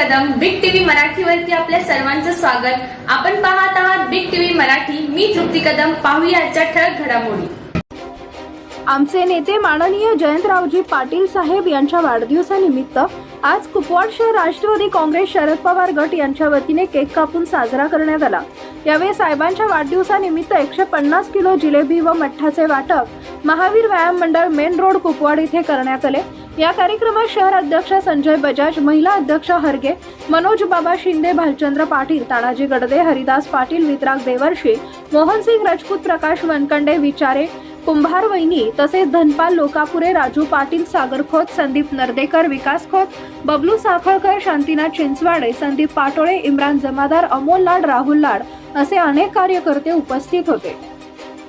Kadam. Big TV मराठीवरती आपल्या सर्वांचं स्वागत. आपण पाहत आहात बिग टीव्ही मराठी. मी तृप्ती कदम. पाहूया आजच्या ठळक घडामोडी. आमचे नेते माननीय जयंतरावजी पाटील साहेब यांच्या वाढदिवसानिमित्त आज कुपवाड शहर राष्ट्रवादी काँग्रेस शरद पवार गट यांच्या वतीने केक कापून साजरा करण्यात आला. यावेळी साहेबांच्या वाढदिवसानिमित्त एकशे पन्नास किलो जिलेबी व मठ्ठाचे वाटप महावीर व्यायाम मंडळ मेन रोड कुपवाड इथे करण्यात आले. या कार्यक्रमात शहर अध्यक्ष संजय बजाज महिला अध्यक्ष हरगे मनोज बाबा शिंदे भालचंद्र पाटील तानाजी गडदे हरिदास पाटील वितराग देवर्षी मोहनसिंग राजपूत प्रकाश वनकंडे विचारे कुंभार वैनी तसेच धनपाल लोकापुरे राजू पाटील सागर खोत संदीप नर्देकर विकास खोत बबलू साखळकर शांतीनाथ चिंचवाडे संदीप पाटोळे इम्रान जमादार अमोल लाड राहुल लाड असे अनेक कार्यकर्ते उपस्थित होते.